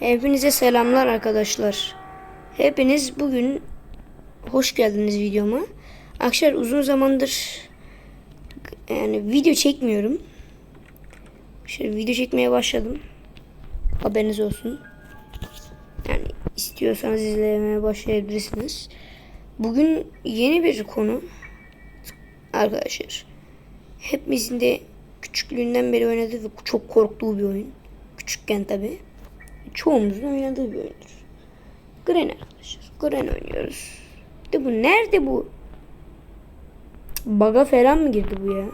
Hepinize selamlar arkadaşlar. Hepiniz bugün hoş geldiniz videoma. Arkadaşlar uzun zamandır yani video çekmiyorum. Şöyle video çekmeye başladım. Haberiniz olsun. Yani istiyorsanız izlemeye başlayabilirsiniz. Bugün yeni bir konu arkadaşlar. Hepimizin de küçüklüğünden beri oynadığı ve çok korktuğu bir oyun. Küçükken tabi. Çoğumuzun oynadığı bir oyundur. Gren arkadaşlar. Gren oynuyoruz. De bu nerede bu? Baga falan mı girdi bu ya?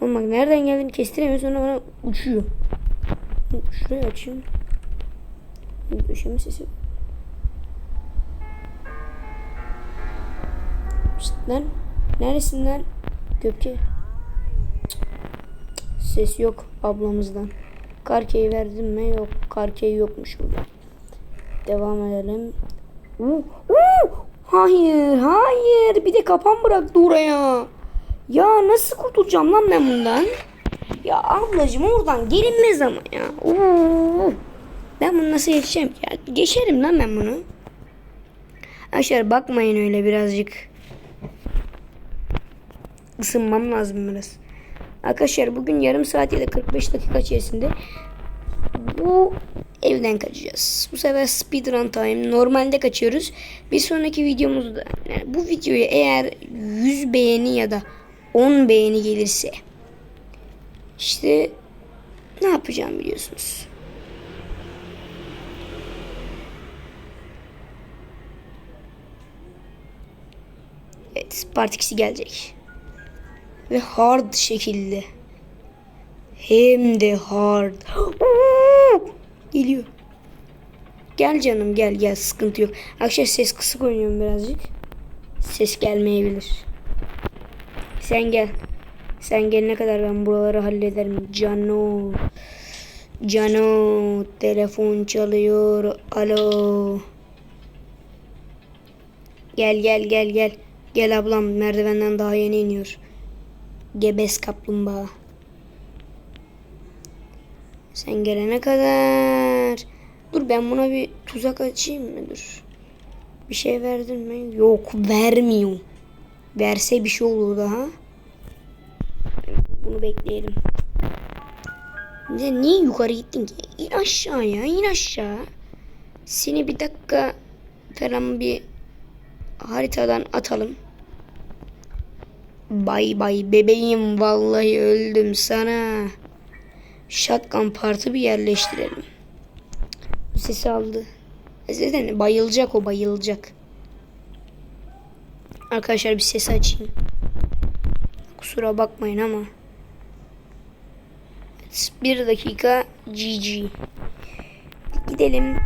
Oğlum bak nereden geldiğini kestiremiyor sonra bana uçuyor. Şurayı açayım. Döşeme sesi. Şşt lan. Neresin lan? Gökçe. Ses yok ablamızdan. Karkeyi verdim mi? Yok. Karkeyi yokmuş burada. Devam edelim. Uh! Hayır, hayır. Bir de kapan bıraktı oraya. Ya nasıl kurtulacağım lan ben bundan? Ya ablacığım oradan gelinmez ama ya. Uh! Ben bunu nasıl geçeceğim? Ya geçerim lan ben bunu. Arkadaşlar bakmayın öyle birazcık. Isınmam lazım biraz. Arkadaşlar bugün yarım saat ya da 45 dakika içerisinde bu evden kaçacağız. Bu sefer speedrun time. Normalde kaçıyoruz. Bir sonraki videomuzda yani bu videoya eğer 100 beğeni ya da 10 beğeni gelirse işte ne yapacağım biliyorsunuz. Evet, Part 2'si gelecek. Ve hard şekilde. Hem de hard. Geliyor. Gel canım gel gel sıkıntı yok. Arkadaşlar ses kısık oynuyorum birazcık. Ses gelmeyebilir. Sen gel. Sen gelene kadar ben buraları hallederim. Cano. Cano. Telefon çalıyor. Alo. Gel gel gel gel. Gel ablam merdivenden daha yeni iniyor. Gebes kaplumbağa. Sen gelene kadar. Dur ben buna bir tuzak açayım mı? Dur. Bir şey verdin mi? Yok vermiyor. Verse bir şey olur daha. Bunu bekleyelim. Sen niye yukarı gittin ki? İn aşağıya, in aşağı. Seni bir dakika falan bir haritadan atalım. Bay bay bebeğim vallahi öldüm sana. Shotgun partı bir yerleştirelim. Bu sesi aldı. Zaten bayılacak o bayılacak. Arkadaşlar bir ses açayım. Kusura bakmayın ama. Bir dakika GG. Gidelim.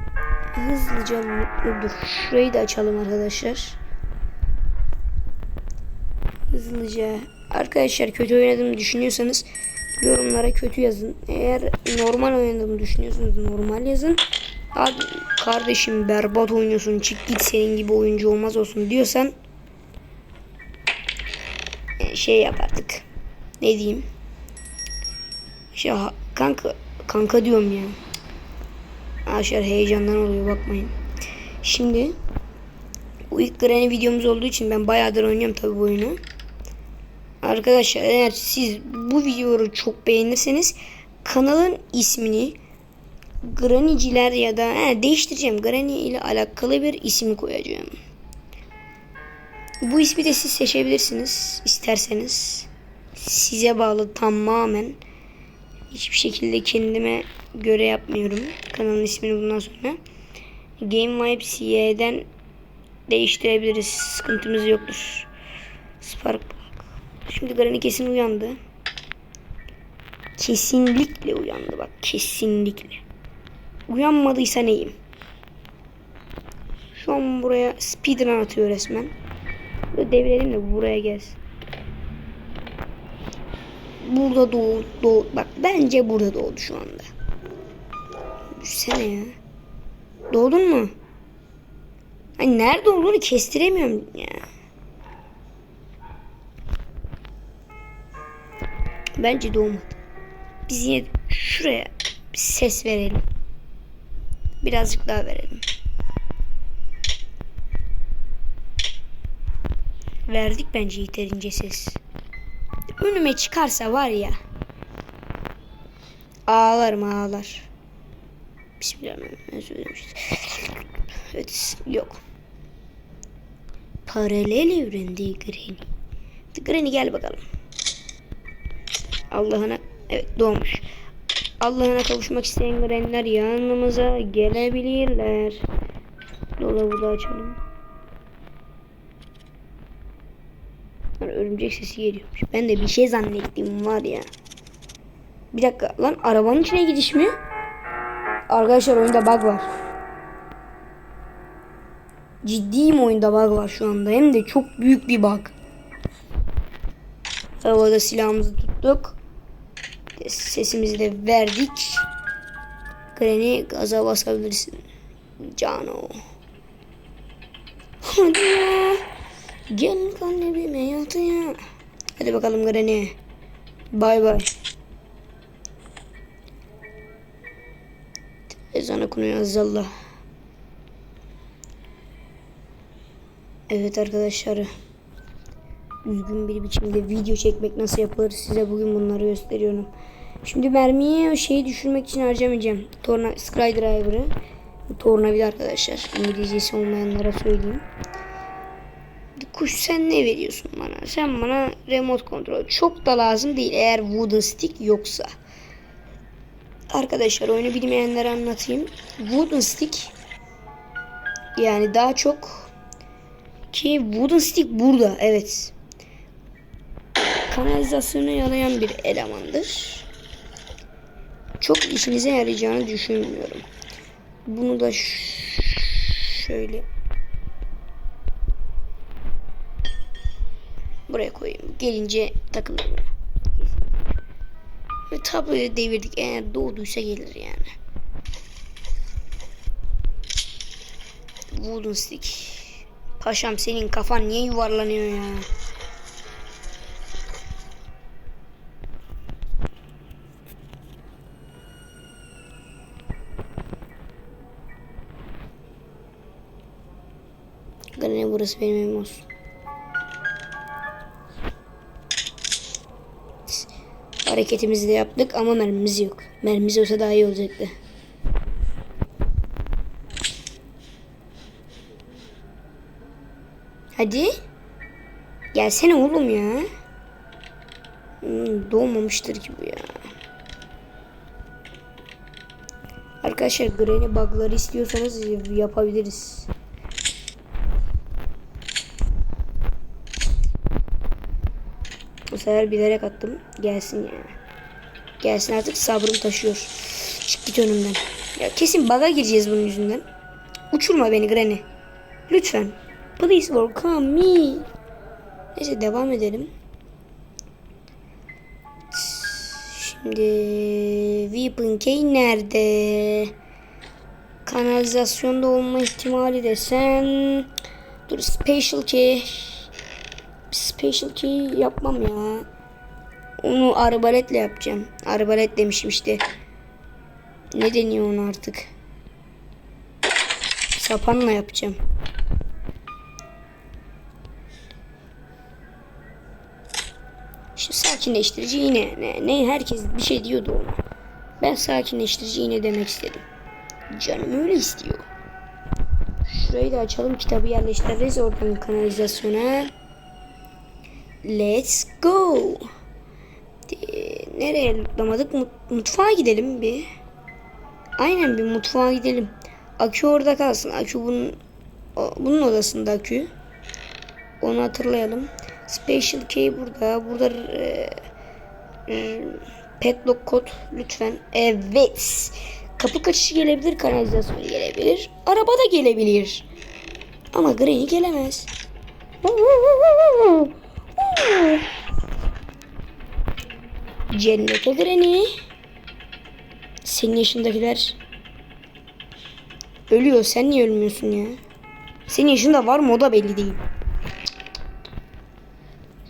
Hızlıca mutlu dur. Şurayı da açalım arkadaşlar. Hızlıca. Arkadaşlar kötü oynadığımı düşünüyorsanız yorumlara kötü yazın. Eğer normal oynadığımı düşünüyorsanız normal yazın. Abi kardeşim berbat oynuyorsun çık git senin gibi oyuncu olmaz olsun diyorsan e, şey yap artık. Ne diyeyim? Şey kanka kanka diyorum ya. Arkadaşlar heyecandan oluyor bakmayın. Şimdi bu ilk Granny videomuz olduğu için ben bayağıdır oynuyorum tabi bu oyunu. Arkadaşlar eğer siz bu videoyu çok beğenirseniz kanalın ismini Granny'ciler ya da he, değiştireceğim. Granny ile alakalı bir isim koyacağım. Bu ismi de siz seçebilirsiniz isterseniz. Size bağlı tamamen. Hiçbir şekilde kendime göre yapmıyorum. Kanalın ismini bundan sonra. Game Vibes Y'den değiştirebiliriz. Sıkıntımız yoktur. Spark Şimdi Granny kesin uyandı. Kesinlikle uyandı bak. Kesinlikle. Uyanmadıysa neyim? Şu an buraya speedrun atıyor resmen. Böyle devirelim de buraya gelsin. Burada doğdu, doğdu. Bak bence burada doğdu şu anda. Düşsene ya. Doğdun mu? Hani nerede olduğunu kestiremiyorum ya. Bence doğmadı. Biz yine şuraya bir ses verelim. Birazcık daha verelim. Verdik bence yeterince ses. Önüme çıkarsa var ya. Ağlarım ağlar. Bismillahirrahmanirrahim. Evet yok. Paralel evrende Granny. Granny gel bakalım. Allah'ına evet doğmuş. Allah'ına kavuşmak isteyen Granny'ler yanımıza gelebilirler. Dolabı da açalım. Örümcek sesi geliyormuş. Ben de bir şey zannettim var ya. Bir dakika lan arabanın içine gidiş mi? Arkadaşlar oyunda bug var. Ciddiyim oyunda bug var şu anda. Hem de çok büyük bir bug. Havada silahımızı tuttuk. Sesimizi de verdik. Granny gaza basabilirsin. Cano. Hadi ya. Gel kalbime yat ya. Hadi bakalım Granny. Bay bay. Ezan okunuyor azallah. Evet arkadaşlar. Üzgün bir biçimde video çekmek nasıl yapılır size bugün bunları gösteriyorum. Şimdi mermiyi şeyi düşürmek için harcamayacağım. Torna Skydriver'ı. Bu tornavida arkadaşlar. İngilizcesi olmayanlara söyleyeyim. Kuş sen ne veriyorsun bana? Sen bana remote kontrol. Çok da lazım değil eğer wooden stick yoksa. Arkadaşlar oyunu bilmeyenlere anlatayım. Wooden stick yani daha çok ki wooden stick burada evet. Kanalizasyonu yalayan bir elemandır. Çok işinize yarayacağını düşünmüyorum. Bunu da şöyle buraya koyayım. Gelince takılır. Ve tabloyu devirdik. Eğer doğduysa gelir yani. Wooden stick. Paşam senin kafan niye yuvarlanıyor ya? Granny burası benim evim olsun. Hareketimizi de yaptık ama mermimiz yok. Mermimiz olsa daha iyi olacaktı. Hadi. Gelsene oğlum ya. Hmm, doğmamıştır ki bu ya. Arkadaşlar Granny bug'ları istiyorsanız yapabiliriz. Bu sefer bilerek attım. Gelsin ya. Gelsin artık sabrım taşıyor. Çık git önümden. Ya kesin baga gireceğiz bunun yüzünden. Uçurma beni Granny. Lütfen. Please welcome me. Neyse devam edelim. Şimdi Weapon Key nerede? Kanalizasyonda olma ihtimali desen dur special key special key yapmam ya. Onu arbaletle yapacağım. Arbalet demişim işte. Ne deniyor onu artık? Sapanla yapacağım. İşte sakinleştirici iğne. Ne, ne herkes bir şey diyordu ona. Ben sakinleştirici iğne demek istedim. Canım öyle istiyor. Şurayı da açalım. Kitabı yerleştiririz oradan kanalizasyona. Let's go. Nereye lootlamadık? Mutfağa gidelim bir. Aynen bir mutfağa gidelim. Akü orada kalsın. Akü bunun bunun odasında akü. Onu hatırlayalım. Special key burada. Burada e, e, padlock kod lütfen. Evet. Kapı kaçışı gelebilir, kanalizasyon gelebilir. Araba da gelebilir. Ama Granny gelemez. Cennete Granny. Senin yaşındakiler ölüyor. Sen niye ölmüyorsun ya? Senin yaşında var mı o da belli değil.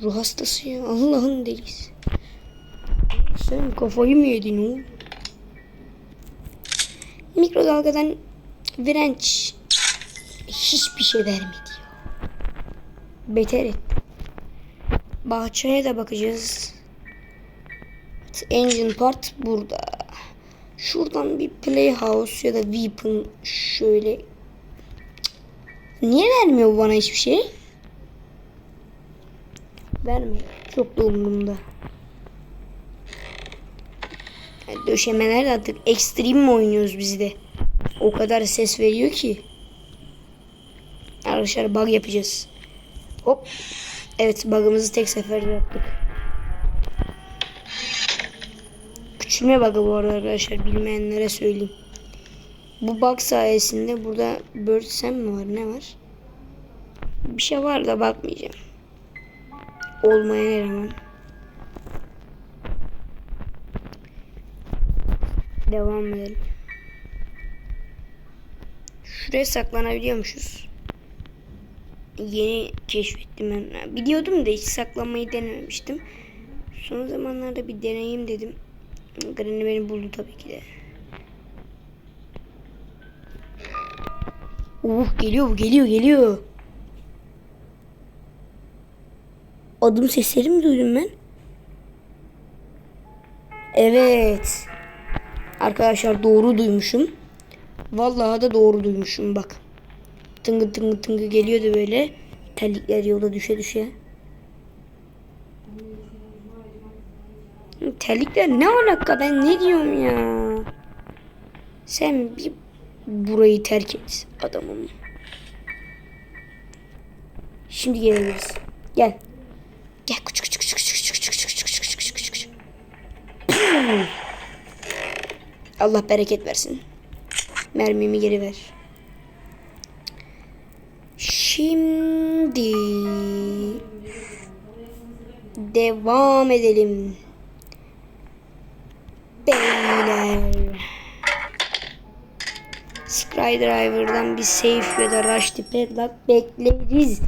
Ruh hastası ya. Allah'ın delisi. Sen kafayı mı yedin oğlum? Mikrodalgadan Direnç hiçbir şey vermedi. Beter etti. Bahçeye de bakacağız. Engine part burada. Şuradan bir playhouse ya da weapon şöyle. Niye vermiyor bana hiçbir şey? Vermiyor. Çok da umurumda. Yani döşemeler artık ekstrem mi oynuyoruz biz de? O kadar ses veriyor ki. Arkadaşlar bug yapacağız. Hop. Evet bug'ımızı tek seferde yaptık. Küçülme bug'ı bu arada arkadaşlar bilmeyenlere söyleyeyim. Bu bug sayesinde burada bird sem mi var ne var? Bir şey var da bakmayacağım. Olmayan eleman. Devam edelim. Şuraya saklanabiliyormuşuz. Yeni keşfettim ben. Biliyordum da hiç saklanmayı denememiştim. Son zamanlarda bir deneyim dedim. Granny beni buldu tabii ki de. Uh geliyor bu geliyor geliyor. Adım sesleri mi duydum ben? Evet. Arkadaşlar doğru duymuşum. Vallahi da doğru duymuşum bak. Tıngı tıngı tıngı geliyordu böyle. Terlikler yolda düşe düşe. Terlikler ne alaka ben ne diyorum ya. Sen bir burayı terk et adamım. Şimdi gelebiliriz. Gel. Gel küçük küçük küçük küçük küçük küçük küçük küçük küçük küçük. Allah bereket versin. Mermimi geri ver. Şimdi devam edelim. Beyler. Skydriver'dan bir safe ya da rush padlock bekleriz.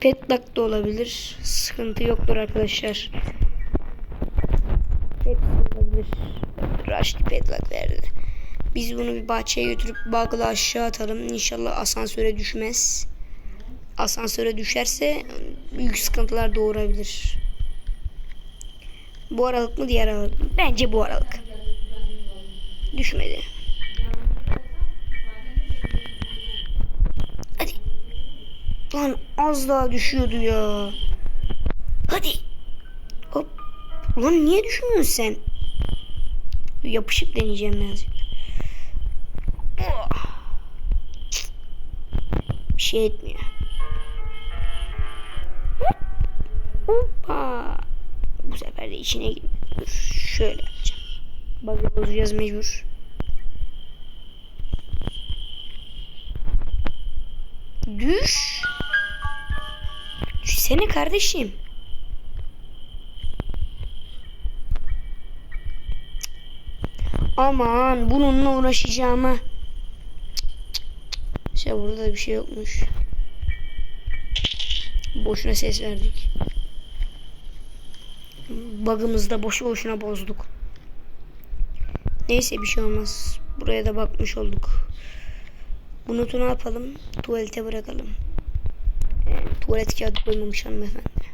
Padlock da olabilir. Sıkıntı yoktur arkadaşlar. Hepsi olabilir. Rush padlock verdi. Biz bunu bir bahçeye götürüp bug'la aşağı atalım. İnşallah asansöre düşmez. Asansöre düşerse büyük sıkıntılar doğurabilir. Bu aralık mı diğer aralık mı? Bence bu aralık. Düşmedi. Hadi. Lan az daha düşüyordu ya. Hadi. Hop. Lan niye düşmüyorsun sen? Yapışıp deneyeceğim birazcık. Oh. Bir şey etmiyor. İçine. Dur şöyle yapacağım. Bug'ı bozacağız mecbur. Düş. Düşsene kardeşim. Aman bununla uğraşacağıma. İşte burada da bir şey yokmuş. Boşuna ses verdik. Bug'ımızı da boşu boşuna bozduk. Neyse bir şey olmaz. Buraya da bakmış olduk. Bu notu ne yapalım? Tuvalete bırakalım. Ee, tuvalet kağıdı koymamış hanımefendi.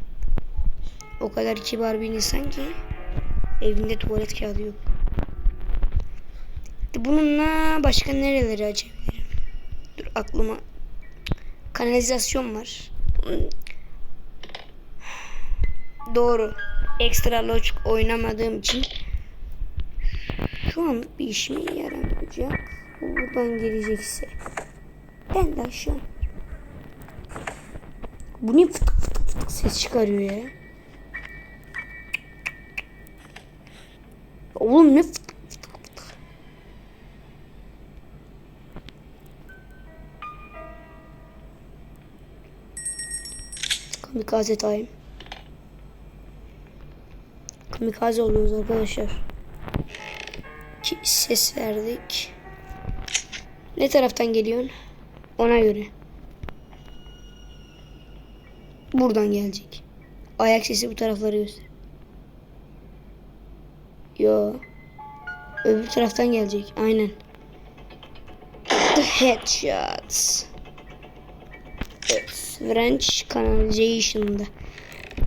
O kadar kibar bir insan ki evinde tuvalet kağıdı yok. Bununla başka nereleri açabilirim? Dur aklıma kanalizasyon var. Doğru. Ekstra loç oynamadığım için şu anlık bir işime yaramayacak. Bu buradan gelecekse ben de aşağı Bu ne fıtık fıtık fıtık ses çıkarıyor ya. Oğlum ne fıtık fıtık fıtık. Kamikaze time. Kamikaze oluyoruz arkadaşlar. Ki ses verdik. Ne taraftan geliyorsun? Ona göre. Buradan gelecek. Ayak sesi bu tarafları göster. Yo. Öbür taraftan gelecek. Aynen. headshot. Evet, French Canalization'da.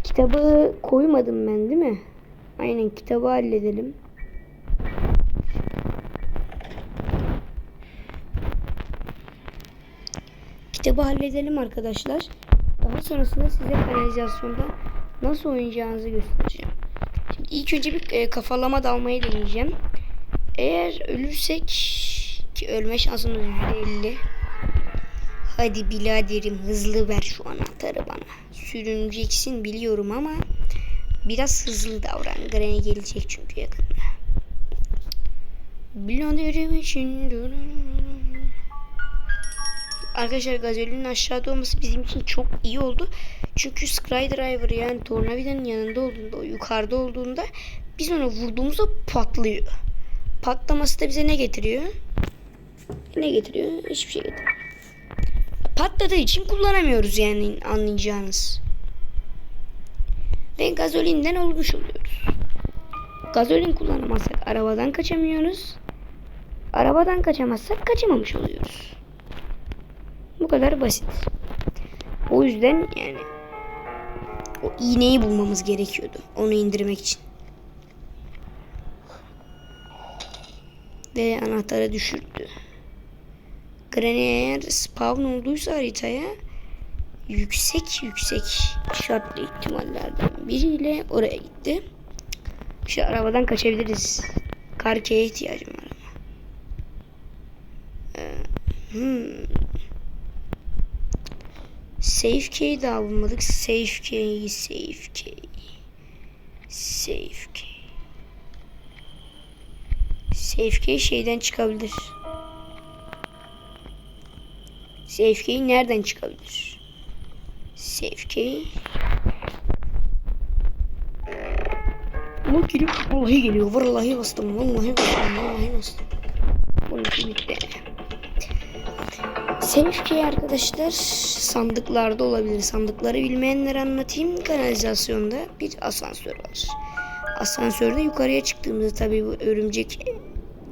Kitabı koymadım ben değil mi? Aynen kitabı halledelim. Kitabı halledelim arkadaşlar. Daha sonrasında size kanalizasyonda nasıl oynayacağınızı göstereceğim. Şimdi ilk önce bir e, kafalama dalmayı deneyeceğim. Eğer ölürsek ki ölme şansımız %50. Hadi biraderim hızlı ver şu anahtarı bana. Sürüneceksin biliyorum ama biraz hızlı davran. Granny gelecek çünkü yakında. Biraderim için Arkadaşlar gazelinin aşağıda olması bizim için çok iyi oldu. Çünkü Skydriver yani tornavidanın yanında olduğunda, o yukarıda olduğunda biz onu vurduğumuzda patlıyor. Patlaması da bize ne getiriyor? Ne getiriyor? Hiçbir şey getiriyor. Patladığı için kullanamıyoruz yani anlayacağınız. Ve gazolinden olmuş oluyoruz. Gazolin kullanamazsak arabadan kaçamıyoruz. Arabadan kaçamazsak kaçamamış oluyoruz. Bu kadar basit. O yüzden yani o iğneyi bulmamız gerekiyordu. Onu indirmek için. Ve anahtarı düşürdü. Granny eğer spawn olduysa haritaya yüksek yüksek şartlı ihtimallerden biriyle oraya gitti. İşte arabadan kaçabiliriz. Karkeye ihtiyacım var ama. Ee, hmm. Safe key daha bulmadık. Safe key, safe key. Safe key. Safe key şeyden çıkabilir. Safe key nereden çıkabilir? Safe key. Bu geliyor. Vallahi geliyor. Vallahi bastım. Vallahi bastım. Vallahi bastım. Bununki bitti. Safe key arkadaşlar sandıklarda olabilir. Sandıkları bilmeyenlere anlatayım. Kanalizasyonda bir asansör var. Asansörde yukarıya çıktığımızda tabii bu örümcek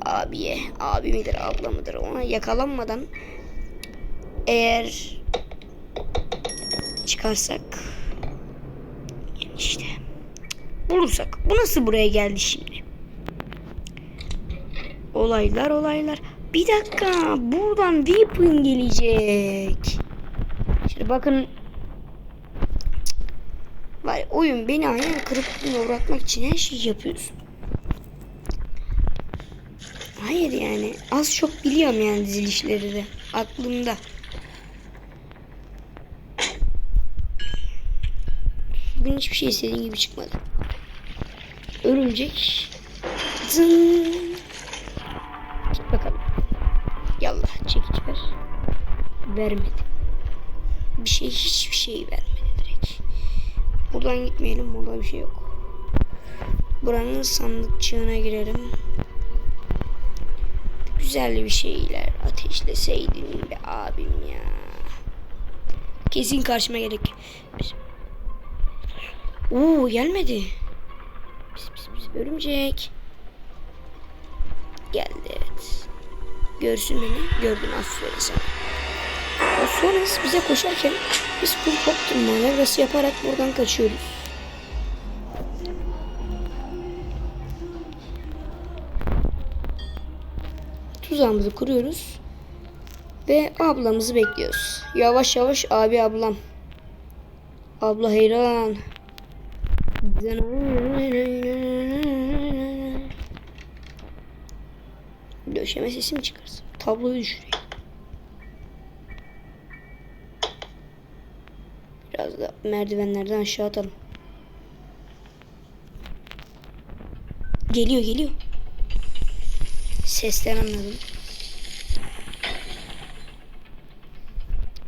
abiye, abi midir, abla mıdır ona yakalanmadan eğer çıkarsak yani işte bulursak bu nasıl buraya geldi şimdi? Olaylar olaylar. Bir dakika buradan weapon gelecek. Şimdi bakın var oyun beni aynen kırıp uğratmak için her şeyi yapıyorsun. Hayır yani az çok biliyorum yani dizilişleri de aklımda. Bugün hiçbir şey istediğin gibi çıkmadı. Örümcek. Zın. Git bakalım. Yallah çekiç ver. Vermedi. Bir şey hiçbir şey vermedi direkt. Buradan gitmeyelim. Burada bir şey yok. Buranın sandıkçığına girelim. Güzel bir şeyler ateşleseydin be abim ya. Kesin karşıma gerek. Oo gelmedi. Pis pis pis örümcek. Geldi evet. Görsün beni. Gördün aferin sana. O sonra bize koşarken biz full hop manevrası yaparak buradan kaçıyoruz. Tuzağımızı kuruyoruz. Ve ablamızı bekliyoruz. Yavaş yavaş abi ablam. Abla hayran. Döşeme sesi mi çıkarsın? Tabloyu düşüreyim. Biraz da merdivenlerden aşağı atalım. Geliyor geliyor. Sesten anladım.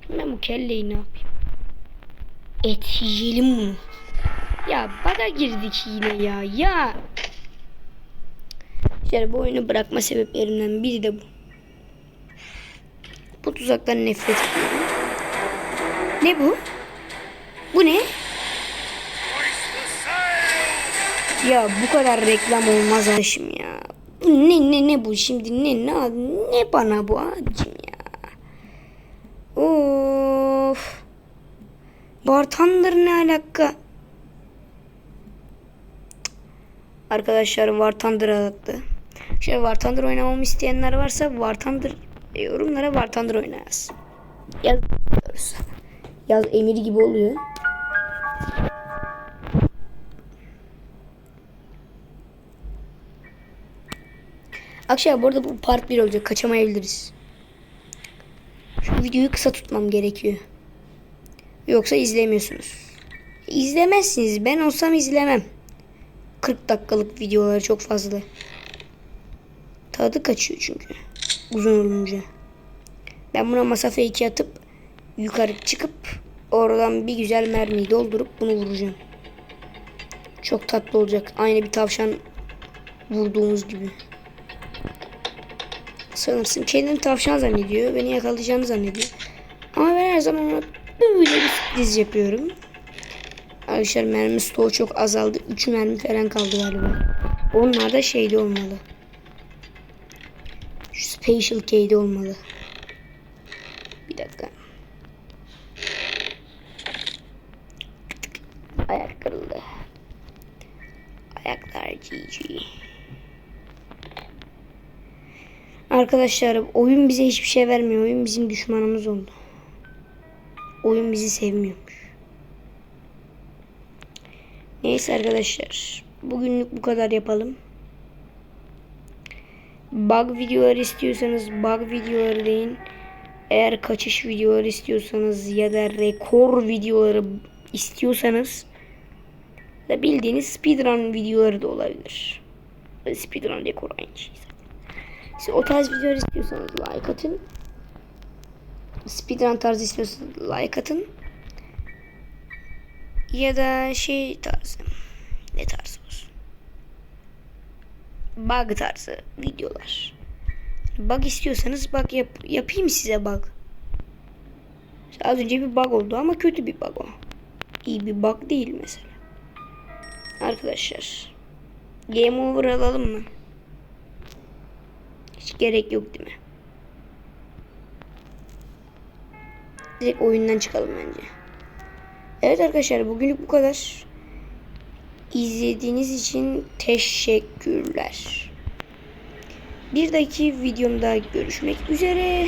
Ben bu kelleyi ne yapayım? Et yiyelim bunu. Ya baga girdik yine ya. Ya. İşte bu oyunu bırakma sebeplerimden biri de bu. Bu tuzaktan nefret ediyorum. Ne bu? Bu ne? Ya bu kadar reklam olmaz arkadaşım ya. Ne ne ne bu şimdi ne ne ne bana bu abicim ya. Of. War Thunder ne alaka? Arkadaşlar War Thunder attı. Şey War Thunder oynamamı isteyenler varsa War Thunder e, yorumlara War Thunder oynayız. Yaz. Yaz emir gibi oluyor. Akşam bu arada bu part 1 olacak. Kaçamayabiliriz. Şu videoyu kısa tutmam gerekiyor. Yoksa izlemiyorsunuz. İzlemezsiniz. Ben olsam izlemem. 40 dakikalık videolar çok fazla. Tadı kaçıyor çünkü. Uzun olunca. Ben buna masafe 2 atıp yukarı çıkıp oradan bir güzel mermiyi doldurup bunu vuracağım. Çok tatlı olacak. Aynı bir tavşan vurduğumuz gibi. Sanırsın kendini tavşan zannediyor. Beni yakalayacağını zannediyor. Ama ben her zaman böyle bir sürpriz yapıyorum. Arkadaşlar mermi stoğu çok azaldı. 3 mermi falan kaldı galiba. Onlar da şeyde olmalı. Şu Special K'de olmalı. Bir dakika. Ayak kırıldı. Ayaklar GG. Arkadaşlar oyun bize hiçbir şey vermiyor. Oyun bizim düşmanımız oldu. Oyun bizi sevmiyormuş. Neyse arkadaşlar. Bugünlük bu kadar yapalım. Bug videoları istiyorsanız bug videoları deyin. Eğer kaçış videoları istiyorsanız ya da rekor videoları istiyorsanız da bildiğiniz speedrun videoları da olabilir. Speedrun rekor aynı şey. Siz o tarz videolar istiyorsanız like atın. Speedrun tarzı istiyorsanız like atın. Ya da şey tarzı. Ne tarzı olsun? Bug tarzı videolar. Bug istiyorsanız bak yap, yapayım size bug. Az önce bir bug oldu ama kötü bir bug o. İyi bir bug değil mesela. Arkadaşlar. Game over alalım mı? Hiç gerek yok değil mi? Direkt oyundan çıkalım bence. Evet arkadaşlar bugünlük bu kadar. İzlediğiniz için teşekkürler. Bir dahaki videomda görüşmek üzere.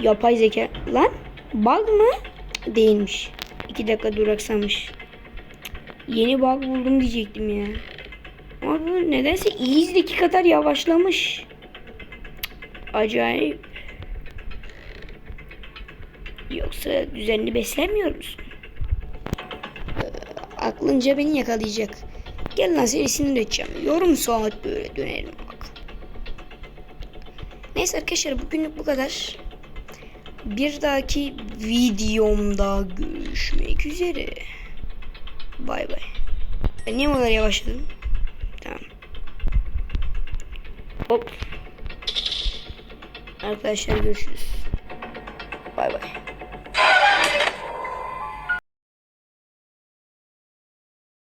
Yapay zeka. Lan bug mı? Değilmiş. 2 dakika duraksamış. Yeni bug buldum diyecektim ya. Ama bu nedense Easy'deki kadar yavaşlamış. Acayip. Yoksa düzenli beslenmiyor musun? Ee, aklınca beni yakalayacak. Gel lan seni sinir edeceğim. Yorum saat böyle dönelim bak. Neyse arkadaşlar bugünlük bu kadar. Bir dahaki videomda görüşmek üzere. Bay bay. Ben niye bu kadar yavaşladım? Tamam. Hop. Arkadaşlar görüşürüz. Bay bay.